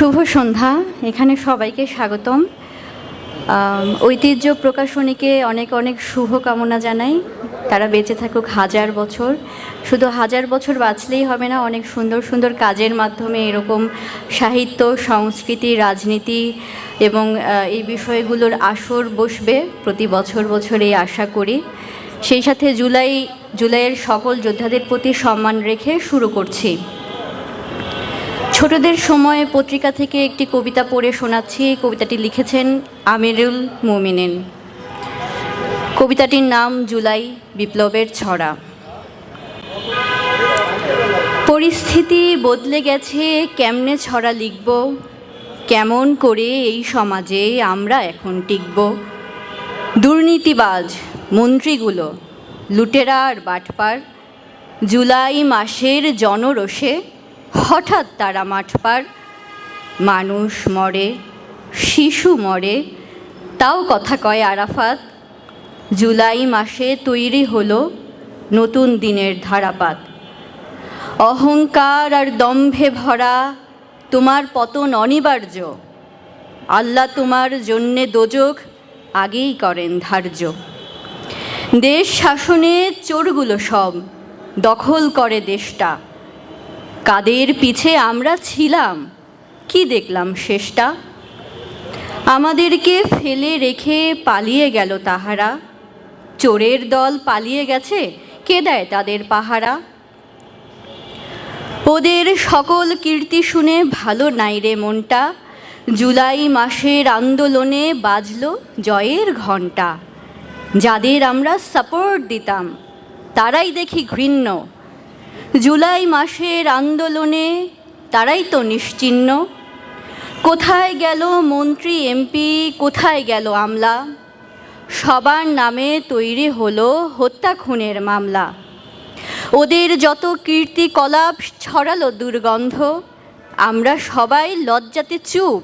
শুভ সন্ধ্যা। এখানে সবাইকে স্বাগতম। ঐতিহ্য প্রকাশনীকে অনেক অনেক শুভ কামনা জানাই। তারা বেঁচে থাকুক হাজার বছর। শুধু হাজার বছর বাঁচলেই হবে না, অনেক সুন্দর সুন্দর কাজের মাধ্যমে এরকম সাহিত্য, সংস্কৃতি, রাজনীতি এবং এই বিষয়গুলোর আসর বসবে প্রতি বছর বছর এই আশা করি। সেই সাথে জুলাই, জুলাইয়ের সকল যোদ্ধাদের প্রতি সম্মান রেখে শুরু করছি। ছোটদের সময় পত্রিকা থেকে একটি কবিতা পড়ে শোনাচ্ছি। এই কবিতাটি লিখেছেন আমিরুল মুমিনিন। কবিতাটির নাম জুলাই বিপ্লবের ছড়া। পরিস্থিতি বদলে গেছে, কেমনে ছড়া লিখব? কেমন করে এই সমাজে আমরা এখন টিকব? দুর্নীতিবাজ মন্ত্রীগুলো, লুটেরা আর বাটপার, জুলাই মাসের জনরোষে হঠাৎ তারা মাঠপার মানুষ মরে, শিশু মরে, তাও কথা কয় আরাফাত, জুলাই মাসে তৈরি হলো নতুন দিনের ধারাপাত। অহংকার আর দম্ভে ভরা তোমার পতন অনিবার্য। আল্লাহ তোমার জন্যে দোজক, আগেই করেন ধার্য। দেশ শাসনে চোরগুলো সব দখল করে দেশটা। কাদের পিছে আমরা ছিলাম? কি দেখলাম শেষটা? আমাদেরকে ফেলে রেখে পালিয়ে গেল তাহারা। চোরের দল পালিয়ে গেছে, কে দেয় তাদের পাহারা? ওদের সকল কীর্তি শুনে ভালো নাই রে মনটা। জুলাই মাসের আন্দোলনে বাজল জয়ের ঘণ্টা। যাদের আমরা সাপোর্ট দিতাম, তারাই দেখি ঘৃণ্য। জুলাই মাসের আন্দোলনে তারাই তো নিশ্চিহ্ন কোথায় গেল মন্ত্রী, এমপি, কোথায় গেল আমলা? সবার নামে তৈরি হলো হত্যা খুনের মামলা। ওদের যত কীর্তিকলাপ ছড়ালো দুর্গন্ধ, আমরা সবাই লজ্জাতে চুপ,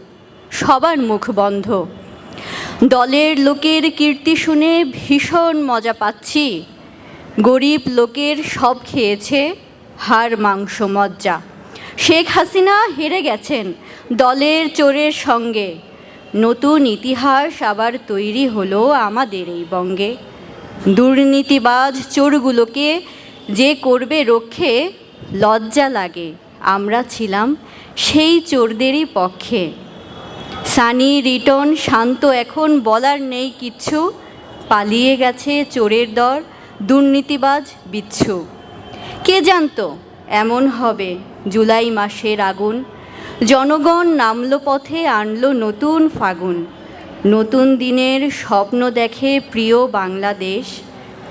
সবার মুখ বন্ধ। দলের লোকের কীর্তি শুনে ভীষণ মজা পাচ্ছি। গরিব লোকের সব খেয়েছে হাড় মাংস মজ্জা। শেখ হাসিনা হেরে গেছেন দলের চোরের সঙ্গে। নতুন ইতিহাস আবার তৈরি হলো আমাদের এই বঙ্গে। দুর্নীতিবাজ চোরগুলোকে যে করবে রক্ষে লজ্জা লাগে, আমরা ছিলাম সেই চোরদেরই পক্ষে। সানি রিটন শান্ত, এখন বলার নেই কিচ্ছু। পালিয়ে গেছে চোরের দর, দুর্নীতিবাজ বিচ্ছু। কে জানতো? এমন হবে। জুলাই মাসের আগুন। জনগণ নামল পথে, আনল নতুন ফাগুন। নতুন দিনের স্বপ্ন দেখে প্রিয় বাংলাদেশ।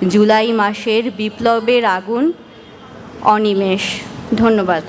জুলাই মাসের বিপ্লবের আগুন। অনিমেষ, ধন্যবাদ।